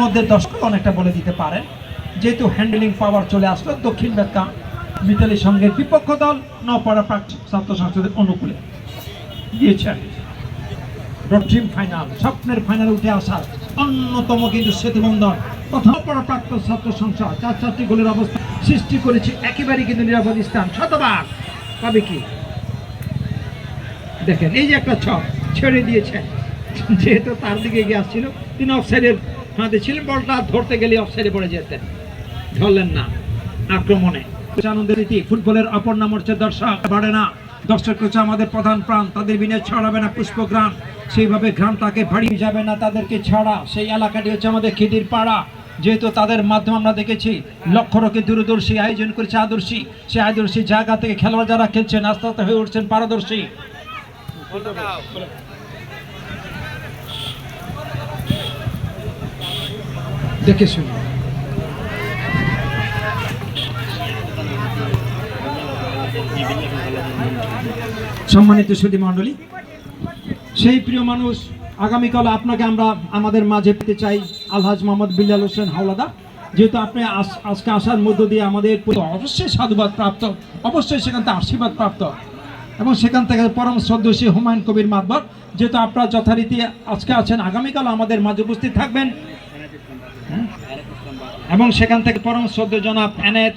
মধ্যে দর্শক অনেকটা বলে দিতে পারেন। যেহেতু হ্যান্ডেলিং পাওয়ার চলে আসলো, দক্ষিণ বেদকা মিতালি সঙ্গের বিপক্ষ দল নপাড়া প্রাক ছাত্র সংসদের অনুকূলে দিয়েছেন। ড্রিম ফাইনাল স্বপ্নের ফাইনালে উঠে আসার অন্যতম কিন্তু সেতুবন্ধন। প্রথম পড়া ছাত্র সংসদ, চার চারটি গোলের অবস্থা সৃষ্টি করেছে, একেবারেই কিন্তু নিরাপদ স্থান। শতবার পাবে কি? দেখেন, এই যে একটা ছক ছেড়ে দিয়েছেন, যেহেতু তার দিকে এগিয়ে আসছিল, তিনি অফসাইডের ছিলেন বলটা, ধরতে গেলে অফসাইডে পড়ে যেতেন। ধরলেন না আক্রমণে। আনন্দের রীতি, ফুটবলের অপর নাম হচ্ছে দর্শক। বাড়ে না। দর্শক হচ্ছে আমাদের প্রধান প্রাণ, তাদের বিনে ছড়াবে না পুষ্পগ্রাম সেইভাবে গ্রামটাকে ভাড়িয়ে যাবে না, তাদেরকে ছাড়া। সেই এলাকাটি হচ্ছে আমাদের খিদির পাড়া। যেহেতু তাদের মাধ্যমে আমরা দেখেছি, লক্ষ রকে দূরদর্শী আয়োজন করেছে আদর্শী। সেই আদর্শী জায়গা থেকে খেলোয়াড় যারা খেলছেন, আস্তে আস্তে হয়ে উঠছেন পারদর্শী। দেখে শুনুন সম্মানিত সুদী মণ্ডলী, সেই প্রিয় মানুষ, আগামীকাল আপনাকে আমরা আমাদের মাঝে পেতে চাই আলহাজ মোহাম্মদ বিল্লাল হোসেন হাওলাদার। যেহেতু আপনি আজ- আজকে আসার মধ্য দিয়ে আমাদের অবশ্যই সাধুবাদ প্রাপ্ত, অবশ্যই সেখান থেকে আশীর্বাদ প্রাপ্ত। এবং সেখান থেকে পরম সদস্য হুমায়ুন কবির মাতবর, যেহেতু আপনারা যথারীতি আজকে আছেন, আগামীকাল আমাদের মাঝে উপস্থিত থাকবেন? এবং সেখান থেকে পরম শ্রদ্ধ জনাব এনায়েত